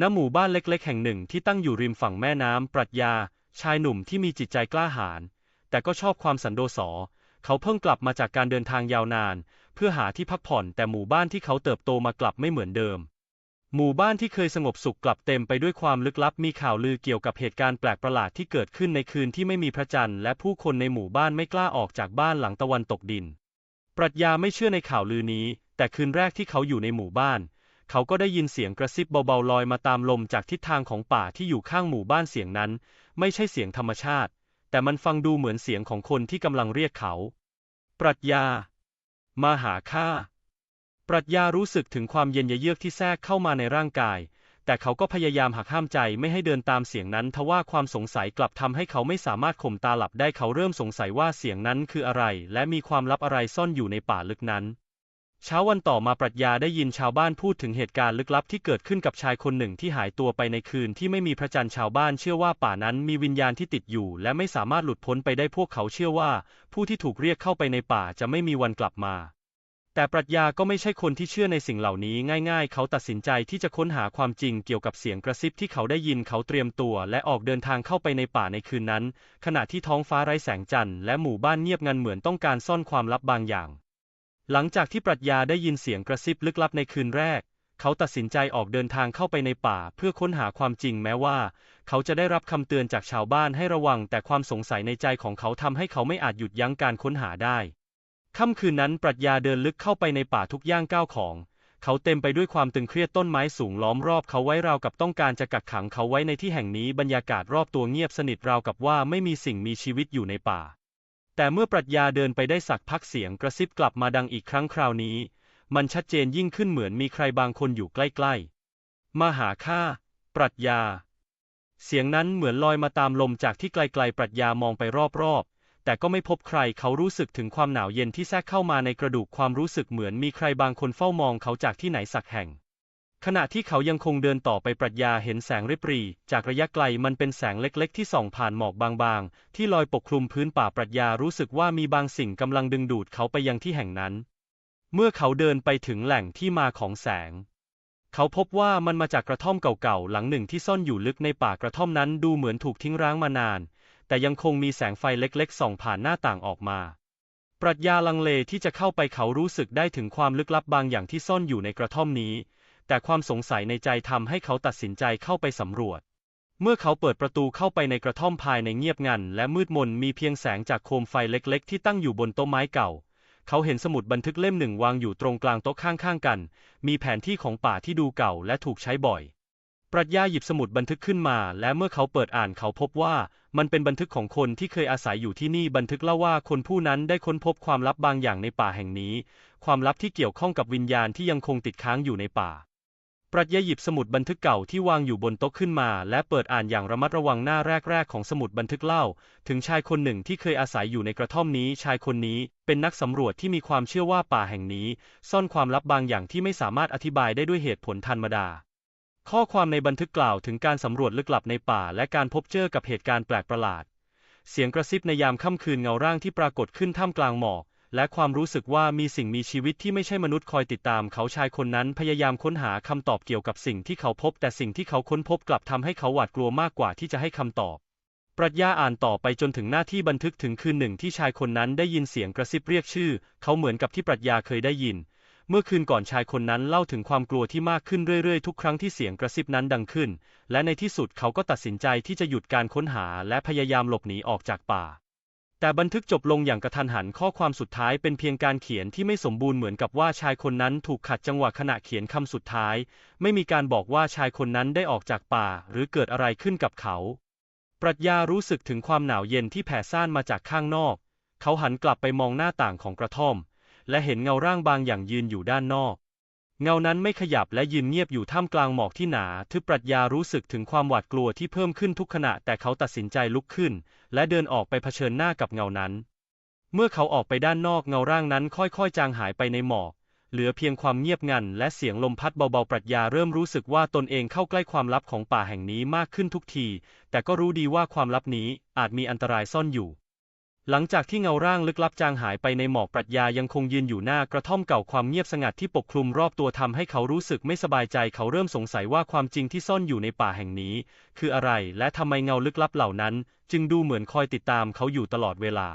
ณหมู่บ้านเล็กๆ แห่งหนึ่งที่ตั้งอยู่ริมฝั่งแม่น้ำปรัชญา ชายหนุ่มที่มีจิตใจกล้าหาญแต่ก็ชอบความสันโดษอ เขาเพิ่งกลับมาจากการเดินทางยาวนาน เพื่อหาที่พักผ่อนแต่หมู่บ้านที่เขาเติบโตมากลับไม่เหมือนเดิม หมู่บ้านที่เคยสงบสุขกลับเต็มไปด้วยความลึกลับมีข่าวลือเกี่ยวกับเหตุการณ์แปลกประหลาดที่เกิดขึ้นในคืนที่ไม่มีพระจันทร์และผู้คนในหมู่บ้านไม่กล้าออกจากบ้านหลังตะวันตกดิน ปรัชญาไม่เชื่อในข่าวลือนี้ แต่คืนแรกที่เขาอยู่ในหมู่บ้าน เขาก็ได้ยินเสียงกระซิบเบาๆลอยมาตามลมจากทิศทางของป่าที่อยู่ข้างหมู่บ้านเสียงนั้น ไม่ใช่เสียงธรรมชาติ แต่มันฟังดูเหมือนเสียงของคนที่กำลังเรียกเขา ปรัชญา มาหาข้า ปรัชญารู้สึกถึงความเย็นยเยือกที่แทรกเข้ามาในร่างกาย แต่เขาก็พยายามหักห้ามใจไม่ให้เดินตามเสียงนั้นทว่าความสงสัยกลับทำให้เขาไม่สามารถข่มตาหลับได้เขาเริ่มสงสัยว่าเสียงนั้นคืออะไร และมีความลับอะไรซ่อนอยู่ในป่าลึกนั้น เช้าวันต่อมาปรัชญาได้ยินชาวบ้านพูดถึงเหตุการณ์ลึกลับที่เกิดขึ้นกับชายคนหนึ่งที่หายตัวไปในคืนที่ไม่มีพระจันทร์ชาวบ้านเชื่อว่าป่านั้นมีวิญญาณที่ติดอยู่ และไม่สามารถหลุดพ้นไปได้พวกเขาเชื่อว่า ผู้ที่ถูกเรียกเข้าไปในป่าจะไม่มีวันกลับมา แต่ปรัชญาก็ไม่ใช่คนที่เชื่อในสิ่งเหล่านี้ง่ายๆ เขาตัดสินใจที่จะค้นหาความจริงเกี่ยวกับเสียงกระซิบที่เขาได้ยินเขาเตรียมตัว และออกเดินทางเข้าไปในป่าในคืนนั้น ขณะที่ท้องฟ้าไร้แสงจันทร์และหมู่บ้านเงียบงันเหมือนต้องการซ่อนความลับบางอย่าง หลังจากที่ปรัชญาได้ยินเสียงกระซิบลึกลับในคืนแรก เขาตัดสินใจออกเดินทางเข้าไปในป่าเพื่อค้นหาความจริงแม้ว่า เขาจะได้รับคำเตือนจากชาวบ้านให้ระวัง แต่ความสงสัยในใจของเขาทำให้เขาไม่อาจหยุดยั้งการค้นหาได้ ค่ำคืนนั้นปรัชญาเดินลึกเข้าไปในป่าทุกย่างก้าวของ เขาเต็มไปด้วยความตึงเครียดต้นไม้สูงล้อมรอบเขาไว้ราวกับต้องการจะกักขังเขาไว้ในที่แห่งนี้บรรยากาศรอบตัวเงียบสนิทราวกับว่าไม่มีสิ่งมีชีวิตอยู่ในป่า แต่เมื่อปรัชญาเดินไปได้สักพักเสียงกระซิบกลับมาดังอีกครั้งคราวนี้ มันชัดเจนยิ่งขึ้นเหมือนมีใครบางคนอยู่ใกล้ๆ มาหาข้า ปรัชญา เสียงนั้นเหมือนลอยมาตามลมจากที่ไกลๆ ปรัชญามองไปรอบๆ แต่ก็ไม่พบใครเขารู้สึกถึงความหนาวเย็นที่แทรกเข้ามาในกระดูกความรู้สึกเหมือนมีใครบางคนเฝ้ามองเขาจากที่ไหนสักแห่ง ขณะที่เขายังคงเดินต่อไปปรัชญาเห็นแสงริบรีจากระยะไกลมันเป็นแสงเล็กๆ ที่ส่องผ่านหมอกบางๆ ที่ลอยปกคลุมพื้นป่าปรัชญารู้สึกว่ามีบางสิ่งกำลังดึงดูดเขาไปยังที่แห่งนั้น เมื่อเขาเดินไปถึงแหล่งที่มาของแสง เขาพบว่ามันมาจากกระท่อมเก่าๆหลังหนึ่งที่ซ่อนอยู่ลึกในป่ากระท่อมนั้นดูเหมือนถูกทิ้งร้างมานาน แต่ยังคงมีแสงไฟเล็กๆส่องผ่านหน้าต่างออกมาปรัชญาลังเลที่จะเข้าไปเขารู้สึกได้ถึงความลึกลับบางอย่างที่ซ่อนอยู่ในกระท่อมนี้ แต่ความสงสัยในใจทำให้เขาตัดสินใจเข้าไปสำรวจ เมื่อเขาเปิดประตูเข้าไปในกระท่อมภายในเงียบงัน และมืดมนมีเพียงแสงจากโคมไฟเล็กๆ ที่ตั้งอยู่บนโต๊ะไม้เก่า เขาเห็นสมุดบันทึกเล่มหนึ่งวางอยู่ตรงกลางโต๊ะข้างๆกัน มีแผนที่ของป่าที่ดูเก่าและถูกใช้บ่อยปรัชญาหยิบสมุดบันทึกขึ้นมา และเมื่อเขาเปิดอ่านเขาพบว่ามันเป็นบันทึกของคนที่เคยอาศัยอยู่ที่นี่บันทึกเล่าว่าคนผู้นั้นได้ค้นพบความลับบางอย่างในป่าแห่งนี้ ความลับที่เกี่ยวข้องกับวิญญาณที่ยังคงติดค้างอยู่ในป่า ปรัชญาหยิบสมุดบันทึกเก่าที่วางอยู่บนโต๊ะขึ้นมา และเปิดอ่านอย่างระมัดระวังหน้าแรก ๆ ของสมุดบันทึกเล่า ถึงชายคนหนึ่งที่เคยอาศัยอยู่ในกระท่อมนี้ ชายคนนี้เป็นนักสำรวจที่มีความเชื่อว่าป่าแห่งนี้ ซ่อนความลับบางอย่างที่ไม่สามารถอธิบายได้ด้วยเหตุผลธรรมดา ข้อความในบันทึกกล่าวถึงการสำรวจลึกลับในป่า และการพบเจอกับเหตุการณ์แปลกประหลาด เสียงกระซิบในยามค่ำคืนเงาร่างที่ปรากฏขึ้นท่ามกลางหมอก และความรู้สึกว่ามีสิ่งมีชีวิตที่ไม่ใช่มนุษย์คอยติดตามเขาชายคนนั้นพยายามค้นหาคำตอบเกี่ยวกับสิ่งที่เขาพบ แต่สิ่งที่เขาค้นพบกลับทำให้เขาหวาดกลัวมากกว่าที่จะให้คำตอบ ปรัชญาอ่านต่อไปจนถึงหน้าที่บันทึกถึงคืนหนึ่งที่ชายคนนั้นได้ยินเสียงกระซิบเรียกชื่อ เขาเหมือนกับที่ปรัชญาเคยได้ยิน เมื่อคืนก่อนชายคนนั้นเล่าถึงความกลัวที่มากขึ้นเรื่อยๆ ทุกครั้งที่เสียงกระซิบนั้นดังขึ้น และในที่สุดเขาก็ตัดสินใจที่จะหยุดการค้นหาและพยายามหลบหนีออกจากป่า แต่บันทึกจบลงอย่างกระทันหันข้อความสุดท้ายเป็นเพียงการเขียนที่ไม่สมบูรณ์เหมือนกับว่าชายคนนั้นถูกขัดจังหวะขณะเขียนคำสุดท้าย ไม่มีการบอกว่าชายคนนั้นได้ออกจากป่าหรือเกิดอะไรขึ้นกับเขา ปรัชญารู้สึกถึงความหนาวเย็นที่แผ่ซ่านมาจากข้างนอก เขาหันกลับไปมองหน้าต่างของกระท่อม และเห็นเงาร่างบางอย่างยืนอยู่ด้านนอก เงานั้นไม่ขยับและยืนเงียบอยู่ท่ามกลางหมอกที่หนา ทึบปรัชญารู้สึกถึงความหวาดกลัวที่เพิ่มขึ้นทุกขณะแต่เขาตัดสินใจลุกขึ้น และเดินออกไปเผชิญหน้ากับเงานั้น เมื่อเขาออกไปด้านนอกเงาร่างนั้นค่อยๆ จางหายไปในหมอก เหลือเพียงความเงียบงันและเสียงลมพัดเบาๆ ปรัชญาเริ่มรู้สึกว่าตนเองเข้าใกล้ความลับของป่าแห่งนี้มากขึ้นทุกที แต่ก็รู้ดีว่าความลับนี้อาจมีอันตรายซ่อนอยู่ หลังจากที่เงาร่างลึกลับจางหายไปในหมอกปรัชญายังคงยืนอยู่หน้ากระท่อมเก่าความเงียบสงัดที่ปกคลุมรอบตัวทำให้เขารู้สึกไม่สบายใจเขาเริ่มสงสัยว่าความจริงที่ซ่อนอยู่ในป่าแห่งนี้ คืออะไรและทำไมเงาลึกลับเหล่านั้น จึงดูเหมือนคอยติดตามเขาอยู่ตลอดเวลา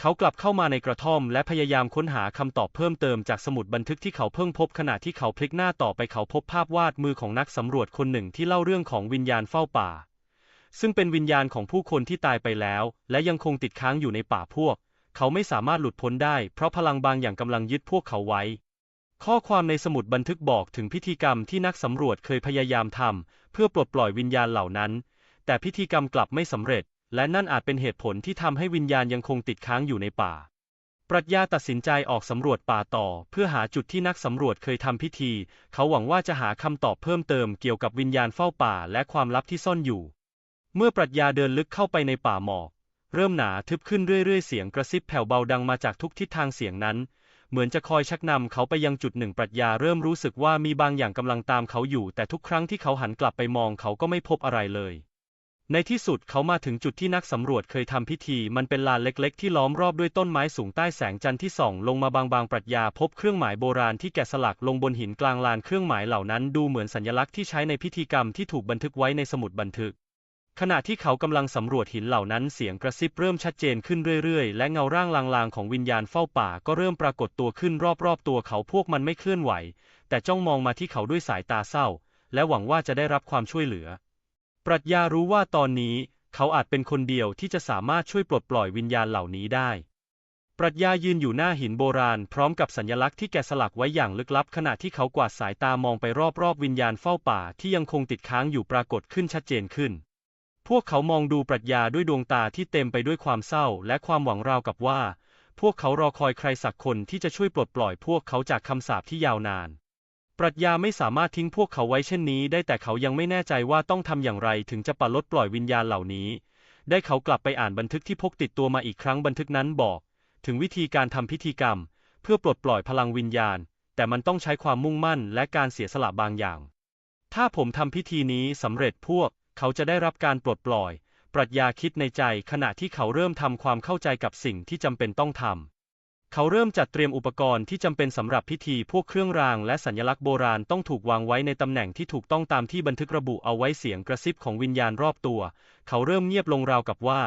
เขากลับเข้ามาในกระท่อมและพยายามค้นหาคำตอบเพิ่มเติมจากสมุดบันทึกที่เขาเพิ่งพบขณะที่เขาพลิกหน้าต่อไปเขาพบภาพวาดมือของนักสำรวจคนหนึ่งที่เล่าเรื่องของวิญญาณเฝ้าป่า ซึ่งเป็นวิญญาณของผู้คนที่ตายไปแล้ว และยังคงติดค้างอยู่ในป่าพวก เขาไม่สามารถหลุดพ้นได้ เพราะพลังบางอย่างกำลังยึดพวกเขาไว้ ข้อความในสมุดบันทึกบอกถึงพิธีกรรมที่นักสำรวจเคยพยายามทำเพื่อปลดปล่อยวิญญาณเหล่านั้น แต่พิธีกรรมกลับไม่สำเร็จ และนั่นอาจเป็นเหตุผลที่ทำให้วิญญาณยังคงติดค้างอยู่ในป่าปรัชญาตัดสินใจออกสำรวจป่าต่อ เพื่อหาจุดที่นักสำรวจเคยทำพิธี เขาหวังว่าจะหาคำตอบเพิ่มเติมเกี่ยวกับวิญญาณเฝ้าป่าและความลับที่ซ่อนอยู่ เมื่อปรัชญาเดินลึกเข้าไปในป่าหมอก เริ่มหนาทึบขึ้นเรื่อยๆ เสียงกระซิบแผ่วเบาดังมาจากทุกทิศทางเสียงนั้น เหมือนจะคอยชักนำเขาไปยังจุดหนึ่งปรัชญาเริ่มรู้สึกว่ามีบางอย่างกำลังตามเขาอยู่ แต่ทุกครั้งที่เขาหันกลับไปมองเขาก็ไม่พบอะไรเลย ในที่สุดเขามาถึงจุดที่นักสำรวจเคยทำพิธี มันเป็นลานเล็ก ๆ ที่ล้อมรอบด้วยต้นไม้สูงใต้แสงจันทร์ที่ส่องลงมาบางๆปรัชญาพบเครื่องหมายโบราณที่แกะสลักลงบนหินกลางลานเครื่องหมายเหล่านั้นดูเหมือนสัญลักษณ์ที่ใช้ในพิธีกรรมที่ถูกบันทึกไว้ในสมุดบันทึก ขณะที่เขากำลังสำรวจหินเหล่านั้นเสียงกระซิบเริ่มชัดเจนขึ้นเรื่อยๆ และเงาร่างลางๆของวิญญาณเฝ้าป่าก็เริ่มปรากฏตัวขึ้นรอบๆ ตัวเขาพวกมันไม่เคลื่อนไหว แต่จ้องมองมาที่เขาด้วยสายตาเศร้า และหวังว่าจะได้รับความช่วยเหลือ ปรัชญารู้ว่าตอนนี้ เขาอาจเป็นคนเดียวที่จะสามารถช่วยปลดปล่อยวิญญาณเหล่านี้ได้ ปรัชญายืนอยู่หน้าหินโบราณ พร้อมกับสัญลักษณ์ที่แกะสลักไว้อย่างลึกลับ ขณะที่เขากวาดสายตามองไปรอบๆ วิญญาณเฝ้าป่าที่ยังคงติดค้างอยู่ปรากฏขึ้นชัดเจนขึ้น พวกเขามองดูปรัชญาด้วยดวงตาที่เต็มไปด้วยความเศร้าและความหวังราวกับว่า พวกเขารอคอยใครสักคนที่จะช่วยปลดปล่อยพวกเขาจากคำสาปที่ยาวนาน ปรัชญาไม่สามารถทิ้งพวกเขาไว้เช่นนี้ได้แต่เขายังไม่แน่ใจว่าต้องทำอย่างไรถึงจะปลดปล่อยวิญญาณเหล่านี้ ได้เขากลับไปอ่านบันทึกที่พกติดตัวมาอีกครั้งบันทึกนั้นบอก ถึงวิธีการทำพิธีกรรม เพื่อปลดปล่อยพลังวิญญาณ แต่มันต้องใช้ความมุ่งมั่นและการเสียสละบางอย่าง ถ้าผมทำพิธีนี้สำเร็จพวก เขาจะได้รับการปลดปล่อย ปรัชญาคิดในใจขณะที่เขาเริ่มทำความเข้าใจกับสิ่งที่จำเป็นต้องทำ เขาเริ่มจัดเตรียมอุปกรณ์ที่จำเป็นสำหรับพิธีพวกเครื่องรางและสัญลักษณ์โบราณต้องถูกวางไว้ในตำแหน่งที่ถูกต้องตามที่บันทึกระบุเอาไว้เสียงกระซิบของวิญญาณรอบตัว เขาเริ่มเงียบลงราวกับว่า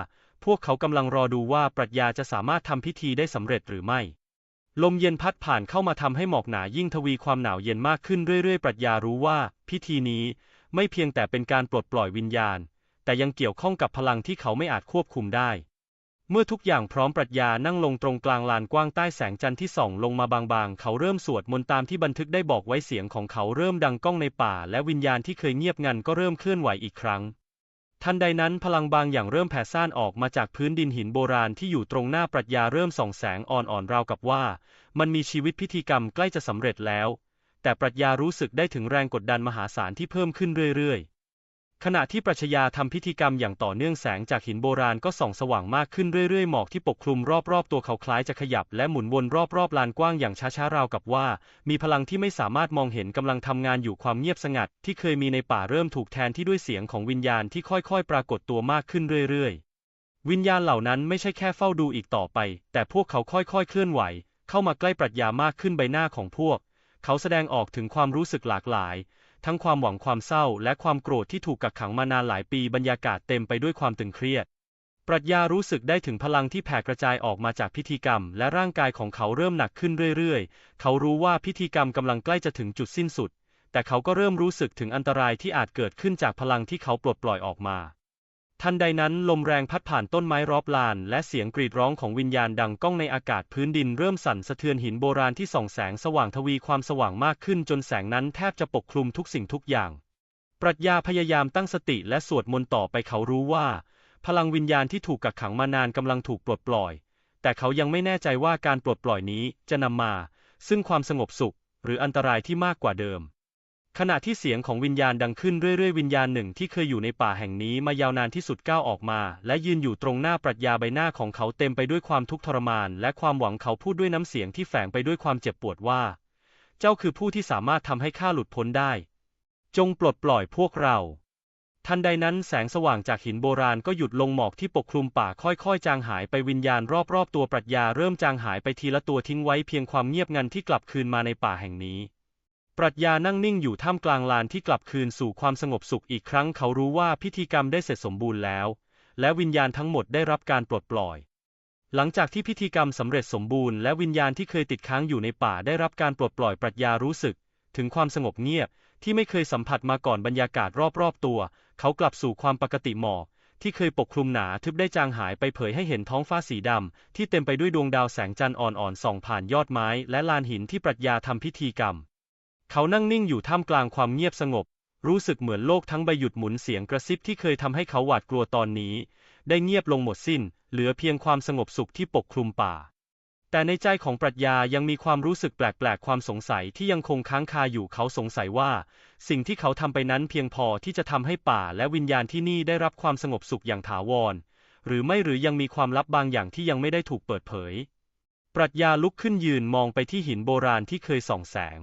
พวกเขากำลังรอดูว่าปรัชญาจะสามารถทำพิธีได้สำเร็จหรือไม่ลมเย็นพัดผ่านเข้ามาทำให้หมอกหนายิ่งทวีความหนาวเย็นมากขึ้นเรื่อยๆ ปรัชญารู้ว่า พิธีนี้ ไม่เพียงแต่เป็นการปลดปล่อยวิญญาณ แต่ยังเกี่ยวข้องกับพลังที่เขาไม่อาจควบคุมได้ เมื่อทุกอย่างพร้อมปรัชญานั่งลงตรงกลางลานกว้างใต้แสงจันทร์ที่ส่องลงมาบางๆ เขาเริ่มสวดมนต์ตามที่บันทึกได้บอกไว้เสียงของเขาเริ่มดังก้องในป่า และวิญญาณที่เคยเงียบงันก็เริ่มเคลื่อนไหวอีกครั้งทันใดนั้นพลังบางอย่างเริ่มแผ่ซ่านออกมาจากพื้นดินหินโบราณที่อยู่ตรงหน้าปรัชญาเริ่มส่องแสงอ่อนๆราวกับว่า มันมีชีวิตพิธีกรรมใกล้จะสำเร็จแล้ว แต่ปรัชญารู้สึกได้ถึงแรงกดดันมหาศาลที่เพิ่มขึ้นเรื่อยๆ ขณะที่ปรัชญาทำพิธีกรรมอย่างต่อเนื่องแสงจากหินโบราณก็ส่องสว่างมากขึ้นเรื่อยๆ หมอกที่ปกคลุมรอบๆ ตัวเขาคล้ายจะขยับและหมุนวนรอบๆ ลานกว้างอย่างช้าๆ ราวกับว่า มีพลังที่ไม่สามารถมองเห็นกำลังทำงานอยู่ความเงียบสงัด ที่เคยมีในป่าเริ่มถูกแทนที่ด้วยเสียงของวิญญาณที่ค่อยๆ ปรากฏตัวมากขึ้นเรื่อยๆวิญญาณเหล่านั้นไม่ใช่แค่เฝ้าดูอีกต่อไป แต่พวกเขาค่อยๆ เคลื่อนไหว เข้ามาใกล้ปรัชญามากขึ้นใบหน้าของพวก เขาแสดงออกถึงความรู้สึกหลากหลาย ทั้งความหวังความเศร้าและความโกรธที่ถูกกักขังมานานหลายปีบรรยากาศเต็มไปด้วยความตึงเครียด ปรัชญารู้สึกได้ถึงพลังที่แผ่กระจายออกมาจากพิธีกรรม และร่างกายของเขาเริ่มหนักขึ้นเรื่อยๆ เขารู้ว่าพิธีกรรมกำลังใกล้จะถึงจุดสิ้นสุด แต่เขาก็เริ่มรู้สึกถึงอันตรายที่อาจเกิดขึ้นจากพลังที่เขาปลดปล่อยออกมา ทันใดนั้นลมแรงพัดผ่านต้นไม้รอบลาน และเสียงกรีดร้องของวิญญาณดังก้องในอากาศพื้นดินเริ่มสั่นสะเทือนหินโบราณที่ส่องแสงสว่างทวีความสว่างมากขึ้นจนแสงนั้นแทบจะปกคลุมทุกสิ่งทุกอย่าง ปรัชญาพยายามตั้งสติและสวดมนต์ต่อไปเขารู้ว่า พลังวิญญาณที่ถูกกักขังมานานกำลังถูกปลดปล่อย แต่เขายังไม่แน่ใจว่าการปลดปล่อยนี้จะนำมา ซึ่งความสงบสุข หรืออันตรายที่มากกว่าเดิม ขณะที่เสียงของวิญญาณดังขึ้นเรื่อยๆ วิญญาณหนึ่งที่เคยอยู่ในป่าแห่งนี้มายาวนานที่สุดก้าวออกมา และยืนอยู่ตรงหน้าปรัชญาใบหน้าของเขาเต็มไปด้วยความทุกข์ทรมาน และความหวังเขาพูดด้วยน้ำเสียงที่แฝงไปด้วยความเจ็บปวดว่า เจ้าคือผู้ที่สามารถทำให้ข้าหลุดพ้นได้ จงปลดปล่อยพวกเรา ทันใดนั้นแสงสว่างจากหินโบราณก็หยุดลงหมอกที่ปกคลุมป่าค่อยๆ จางหายไปวิญญาณรอบๆตัวปรัชญาเริ่มจางหายไปทีละตัวทิ้งไว้เพียงความเงียบงันที่กลับคืนมาในป่าแห่งนี้ ปรัชญานั่งนิ่งอยู่ท่ามกลางลานที่กลับคืนสู่ความสงบสุขอีกครั้งเขารู้ว่าพิธีกรรมได้เสร็จสมบูรณ์แล้ว และวิญญาณทั้งหมดได้รับการปลดปล่อย หลังจากที่พิธีกรรมสำเร็จสมบูรณ์และวิญญาณที่เคยติดค้างอยู่ในป่าได้รับการปลดปล่อยปรัชญารู้สึก ถึงความสงบเงียบที่ไม่เคยสัมผัสมาก่อนบรรยากาศรอบๆตัว เขากลับสู่ความปกติหมอกที่เคยปกคลุมหนาทึบได้จางหายไปเผยให้เห็นท้องฟ้าสีดำที่เต็มไปด้วยดวงดาวแสงจันทร์อ่อนๆส่องผ่านยอดไม้ และลานหินที่ปรัชญาทำพิธีกรรม เขานั่งนิ่งอยู่ท่ามกลางความเงียบสงบ รู้สึกเหมือนโลกทั้งใบหยุดหมุนเสียงกระซิบที่เคยทำให้เขาหวาดกลัวตอนนี้ ได้เงียบลงหมดสิ้น เหลือเพียงความสงบสุขที่ปกคลุมป่า แต่ในใจของปรัชญายังมีความรู้สึกแปลกๆ ความสงสัยที่ยังคงค้างคาอยู่เขาสงสัยว่า สิ่งที่เขาทำไปนั้นเพียงพอที่จะทำให้ป่าและวิญญาณที่นี่ได้รับความสงบสุขอย่างถาวร หรือไม่หรือยังมีความลับบางอย่างที่ยังไม่ได้ถูกเปิดเผย ปรัชญาลุกขึ้นยืนมองไปที่หินโบราณที่เคยส่องแสง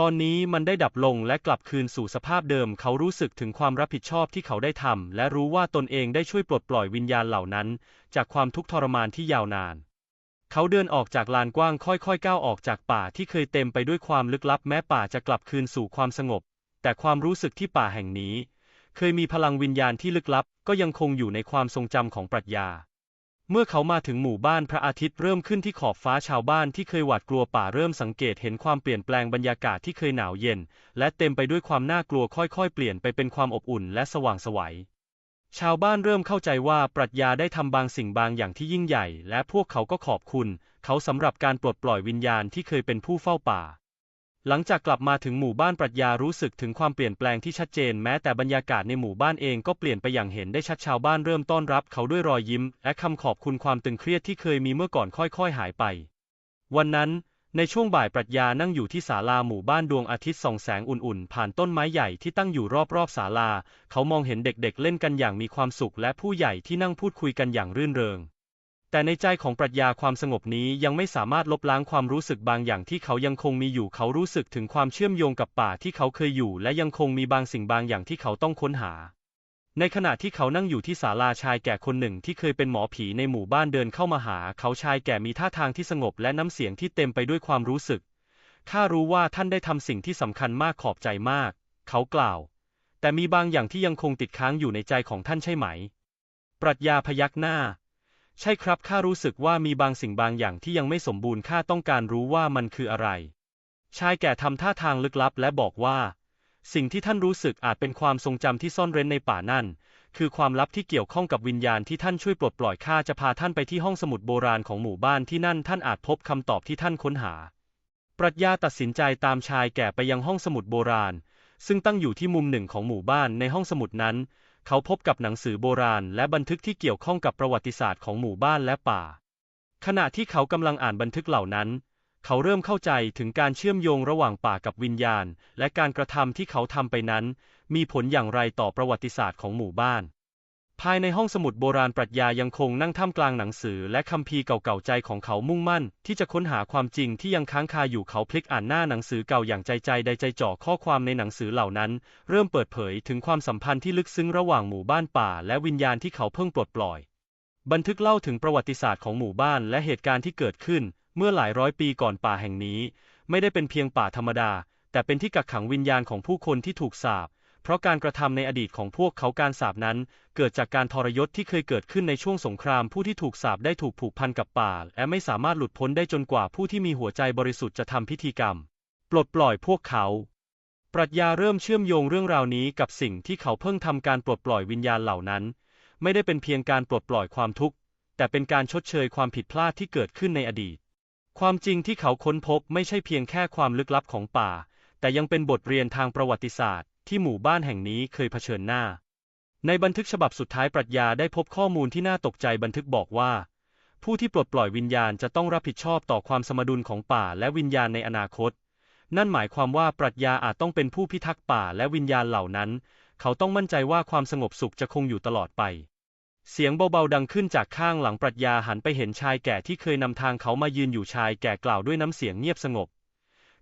ตอนนี้มันได้ดับลงและกลับคืนสู่สภาพเดิม เขารู้สึกถึงความรับผิดชอบที่เขาได้ทำและรู้ว่าตนเองได้ช่วยปลดปล่อยวิญญาณเหล่านั้น จากความทุกข์ทรมานที่ยาวนาน เขาเดินออกจากลานกว้างค่อยๆก้าวออกจากป่าที่เคยเต็มไปด้วยความลึกลับแม้ป่าจะกลับคืนสู่ความสงบ แต่ความรู้สึกที่ป่าแห่งนี้ เคยมีพลังวิญญาณที่ลึกลับ ก็ยังคงอยู่ในความทรงจำของปรัชญา เมื่อเขามาถึงหมู่บ้านพระอาทิตย์เริ่มขึ้นที่ขอบฟ้าชาวบ้านที่เคยหวาดกลัวป่าเริ่มสังเกตเห็นความเปลี่ยนแปลงบรรยากาศที่เคยหนาวเย็น และเต็มไปด้วยความน่ากลัวค่อยๆ เปลี่ยนไปเป็นความอบอุ่นและสว่างไสวัย ชาวบ้านเริ่มเข้าใจว่าปรัชญาได้ทำบางสิ่งบางอย่างที่ยิ่งใหญ่ และพวกเขาก็ขอบคุณ เขาสำหรับการปลดปล่อยวิญญาณที่เคยเป็นผู้เฝ้าป่า หลังจากกลับมาถึงหมู่บ้านปรัชญารู้สึกถึงความเปลี่ยนแปลงที่ชัดเจนแม้แต่บรรยากาศในหมู่บ้านเองก็เปลี่ยนไปอย่างเห็นได้ชัดชาวบ้านเริ่มต้อนรับเขาด้วยรอยยิ้ม และคำขอบคุณความตึงเครียดที่เคยมีเมื่อก่อนค่อยๆ หายไป วันนั้น ในช่วงบ่ายปรัชญานั่งอยู่ที่ศาลาหมู่บ้านดวงอาทิตย์ส่องแสงอุ่นๆ ผ่านต้นไม้ใหญ่ที่ตั้งอยู่รอบๆศาลา เขามองเห็นเด็กๆ เล่นกันอย่างมีความสุข และผู้ใหญ่ที่นั่งพูดคุยกันอย่างรื่นเริง แต่ในใจของปรัชญาความสงบนี้ยังไม่สามารถลบล้างความรู้สึกบางอย่างที่เขายังคงมีอยู่เขารู้สึกถึงความเชื่อมโยงกับป่าที่เขาเคยอยู่ และยังคงมีบางสิ่งบางอย่างที่เขาต้องค้นหา ในขณะที่เขานั่งอยู่ที่ศาลาชายแก่คนหนึ่งที่เคยเป็นหมอผีในหมู่บ้านเดินเข้ามาหา เขาชายแก่มีท่าทางที่สงบและน้ำเสียงที่เต็มไปด้วยความรู้สึก ข้ารู้ว่าท่านได้ทำสิ่งที่สำคัญมากขอบใจมาก เขากล่าว แต่มีบางอย่างที่ยังคงติดค้างอยู่ในใจของท่านใช่ไหม ปรัชญาพยักหน้า ใช่ครับข้ารู้สึกว่ามีบางสิ่งบางอย่างที่ยังไม่สมบูรณ์ข้าต้องการรู้ว่ามันคืออะไร ชายแก่ทำท่าทางลึกลับและบอกว่า สิ่งที่ท่านรู้สึกอาจเป็นความทรงจำที่ซ่อนเร้นในป่านั่น คือความลับที่เกี่ยวข้องกับวิญญาณที่ท่านช่วยปลดปล่อยข้าจะพาท่านไปที่ห้องสมุดโบราณของหมู่บ้านที่นั่นท่านอาจพบคำตอบที่ท่านค้นหา ปรัชญาตัดสินใจตามชายแก่ไปยังห้องสมุดโบราณ ซึ่งตั้งอยู่ที่มุมหนึ่งของหมู่บ้านในห้องสมุดนั้น เขาพบกับหนังสือโบราณและบันทึกที่เกี่ยวข้องกับประวัติศาสตร์ของหมู่บ้านและป่า ขณะที่เขากำลังอ่านบันทึกเหล่านั้น เขาเริ่มเข้าใจถึงการเชื่อมโยงระหว่างป่ากับวิญญาณ และการกระทำที่เขาทำไปนั้น มีผลอย่างไรต่อประวัติศาสตร์ของหมู่บ้าน ภายในห้องสมุดโบราณปรัชญายังคงนั่งท่ามกลางหนังสือและคัมภีร์เก่าๆใจของเขามุ่งมั่น ที่จะค้นหาความจริงที่ยังค้างคาอยู่เขาพลิกอ่านหน้าหนังสือเก่าอย่างใจใจใดใจจ่อข้อความในหนังสือเหล่านั้น เริ่มเปิดเผยถึงความสัมพันธ์ที่ลึกซึ้งระหว่างหมู่บ้านป่า และวิญญาณที่เขาเพิ่งปลดปล่อย บันทึกเล่าถึงประวัติศาสตร์ของหมู่บ้านและเหตุการณ์ที่เกิดขึ้น เมื่อหลายร้อยปีก่อนป่าแห่งนี้ ไม่ได้เป็นเพียงป่าธรรมดา แต่เป็นที่กักขังวิญญาณของผู้คนที่ถูกสาป เพราะการกระทำในอดีตของพวกเขาการสาปนั้น เกิดจากการทรยศที่เคยเกิดขึ้นในช่วงสงครามผู้ที่ถูกสาปได้ถูกผูกพันกับป่า และไม่สามารถหลุดพ้นได้จนกว่าผู้ที่มีหัวใจบริสุทธิ์จะทำพิธีกรรม ปลดปล่อยพวกเขา ปรัชญาเริ่มเชื่อมโยงเรื่องราวนี้กับสิ่งที่เขาเพิ่งทำการปลดปล่อยวิญญาณเหล่านั้น ไม่ได้เป็นเพียงการปลดปล่อยความทุกข์แต่เป็นการชดเชยความผิดพลาดที่เกิดขึ้นในอดีต ความจริงที่เขาค้นพบไม่ใช่เพียงแค่ความลึกลับของป่า แต่ยังเป็นบทเรียนทางประวัติศาสตร์ ที่หมู่บ้านแห่งนี้เคยเผชิญหน้า ในบันทึกฉบับสุดท้ายปรัชญาได้พบข้อมูลที่น่าตกใจบันทึกบอกว่า ผู้ที่ปลดปล่อยวิญญาณจะต้องรับผิดชอบต่อความสมดุลของป่าและวิญญาณในอนาคต นั่นหมายความว่าปรัชญาอาจต้องเป็นผู้พิทักษ์ป่าและวิญญาณเหล่านั้น เขาต้องมั่นใจว่าความสงบสุขจะคงอยู่ตลอดไปเสียงเบาๆดังขึ้นจากข้างหลังปรัชญาหันไปเห็นชายแก่ที่เคยนำทางเขามายืนอยู่ชายแก่กล่าวด้วยน้ำเสียงเงียบสงบ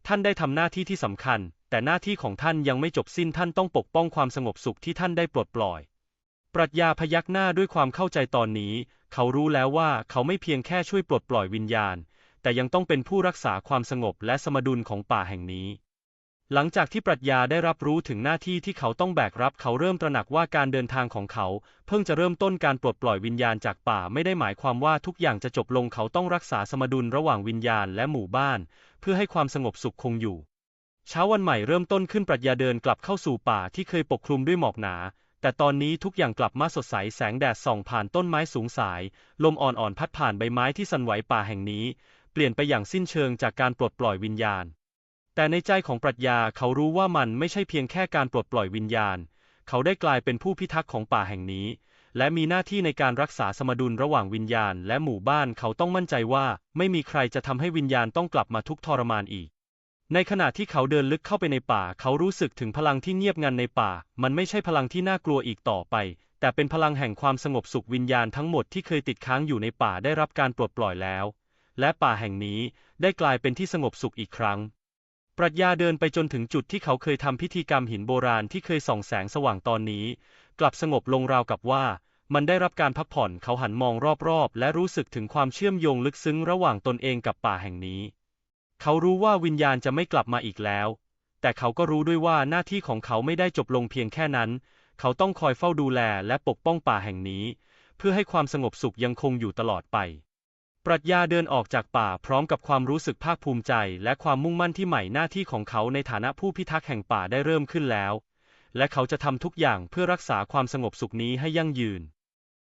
ท่านได้ทำหน้าที่ที่สำคัญ แต่หน้าที่ของท่านยังไม่จบสิ้นท่านต้องปกป้องความสงบสุขที่ท่านได้ปลดปล่อย ปรัชญาพยักหน้าด้วยความเข้าใจตอนนี้ เขารู้แล้วว่าเขาไม่เพียงแค่ช่วยปลดปล่อยวิญญาณ แต่ยังต้องเป็นผู้รักษาความสงบและสมดุลของป่าแห่งนี้ หลังจากที่ปรัชญาได้รับรู้ถึงหน้าที่ที่เขาต้องแบกรับเขาเริ่มตระหนักว่าการเดินทางของเขา เพิ่งจะเริ่มต้นการปลดปล่อยวิญญาณจากป่าไม่ได้หมายความว่าทุกอย่างจะจบลงเขาต้องรักษาสมดุลระหว่างวิญญาณและหมู่บ้าน เพื่อให้ความสงบสุขคงอยู่ เช้าวันใหม่เริ่มต้นขึ้นปรัชญาเดินกลับเข้าสู่ป่าที่เคยปกคลุมด้วยหมอกหนา แต่ตอนนี้ทุกอย่างกลับมาสดใสแสงแดดส่องผ่านต้นไม้สูงสาย ลมอ่อนๆพัดผ่านใบไม้ที่สั่นไหวป่าแห่งนี้ เปลี่ยนไปอย่างสิ้นเชิงจากการปลดปล่อยวิญญาณ แต่ในใจของปรัชญาเขารู้ว่ามันไม่ใช่เพียงแค่การปลดปล่อยวิญญาณ เขาได้กลายเป็นผู้พิทักษ์ของป่าแห่งนี้ และมีหน้าที่ในการรักษาสมดุลระหว่างวิญญาณ และหมู่บ้านเขาต้องมั่นใจว่า ไม่มีใครจะทำให้วิญญาณต้องกลับมาทุกทรมานอีก ในขณะที่เขาเดินลึกเข้าไปในป่า เขารู้สึกถึงพลังที่เงียบงันในป่า มันไม่ใช่พลังที่น่ากลัวอีกต่อไป แต่เป็นพลังแห่งความสงบสุขวิญญาณทั้งหมดที่เคยติดค้างอยู่ในป่าได้รับการปลดปล่อยแล้ว และป่าแห่งนี้ได้กลายเป็นที่สงบสุขอีกครั้ง ปรัชญาเดินไปจนถึงจุดที่เขาเคยทำพิธีกรรมหินโบราณที่เคยส่องแสงสว่างตอนนี้ กลับสงบลงราวกับว่า มันได้รับการพักผ่อนเขาหันมองรอบๆ และรู้สึกถึงความเชื่อมโยงลึกซึ้งระหว่างตนเองกับป่าแห่งนี้ เขารู้ว่าวิญญาณจะไม่กลับมาอีกแล้ว แต่เขาก็รู้ด้วยว่าหน้าที่ของเขาไม่ได้จบลงเพียงแค่นั้น เขาต้องคอยเฝ้าดูแลและปกป้องป่าแห่งนี้ เพื่อให้ความสงบสุขยังคงอยู่ตลอดไป ปรัชญาเดินออกจากป่าพร้อมกับความรู้สึกภาคภูมิใจ และความมุ่งมั่นที่ใหม่หน้าที่ของเขาในฐานะผู้พิทักษ์แห่งป่าได้เริ่มขึ้นแล้ว และเขาจะทำทุกอย่างเพื่อรักษาความสงบสุขนี้ให้ยั่งยืน